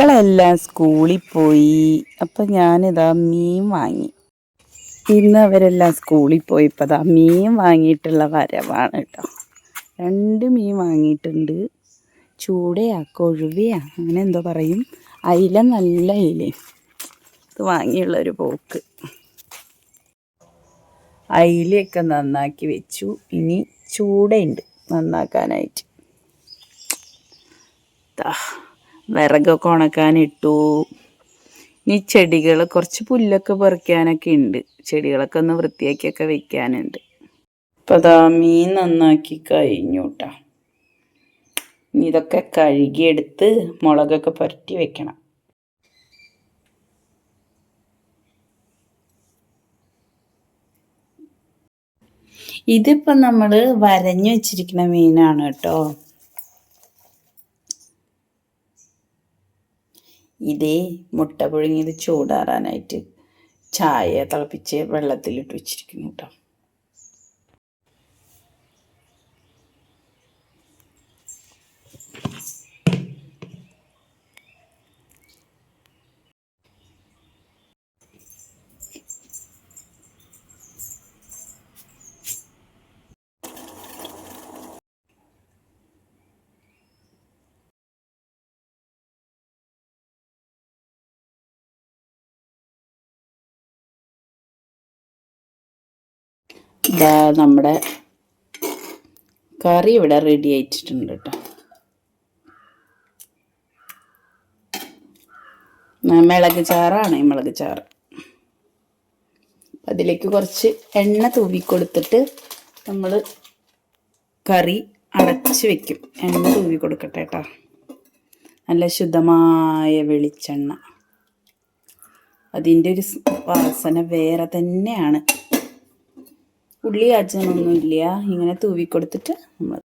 മക്കളെല്ലാം സ്കൂളിൽ പോയി. അപ്പം ഞാനിതാ മീൻ വാങ്ങി. ഇന്ന് അവരെല്ലാം സ്കൂളിൽ പോയി ഇപ്പം അതാ മീൻ വാങ്ങിയിട്ടുള്ള വരവാണ് കേട്ടോ. രണ്ട് മീൻ വാങ്ങിയിട്ടുണ്ട്. ചൂടയാ കൊഴുവയാ അങ്ങനെ എന്തോ പറയും. അയില നല്ല അയിലയും ഇത് വാങ്ങിയുള്ളൊരു പോക്ക്. അയിലയൊക്കെ നന്നാക്കി വെച്ചു. ഇനി ചൂടയുണ്ട് നന്നാക്കാനായിട്ട്. ദാ. വിറകൊക്കെ ഉണക്കാനിട്ടു ഇനി ചെടികൾ കുറച്ച് പുല്ലൊക്കെ പറിക്കാനൊക്കെ ഉണ്ട് ചെടികളൊക്കെ ഒന്ന് വൃത്തിയാക്കിയൊക്കെ വെക്കാനുണ്ട്. അപ്പം അതാ മീൻ നന്നാക്കി കഴിഞ്ഞു ഇനി ഇതൊക്കെ കഴുകിയെടുത്ത് മുളകൊക്കെ പുരട്ടി വെക്കണം. ഇതിപ്പോൾ നമ്മൾ വരഞ്ഞു വെച്ചിരിക്കുന്ന മീനാണ് കേട്ടോ. ഇതേ മുട്ട പുഴുങ്ങിയത് ചൂടാറാനായിട്ട് ചായ തിളപ്പിച്ച് വെള്ളത്തിലിട്ട് വെച്ചിരിക്കുന്നു കേട്ടോ. ഇതാ നമ്മുടെ കറി ഇവിടെ റെഡി ആയിട്ടുണ്ട് കേട്ടോ മിളക് ചാറാണ് ഈ മിളക് ചാറ്. അതിലേക്ക് കുറച്ച് എണ്ണ തൂവി കൊടുത്തിട്ട് നമ്മൾ കറി അടച്ച് വെക്കും. എണ്ണ തൂവി കൊടുക്കട്ടെ കേട്ടോ നല്ല ശുദ്ധമായ വെളിച്ചെണ്ണ. അതിന്റെ ഒരു വാസന വേറെ തന്നെയാണ്. ഉള്ളി കാച്ചണമൊന്നുമില്ല ഇങ്ങനെ തൂവി കൊടുത്തിട്ട് നമ്മൾ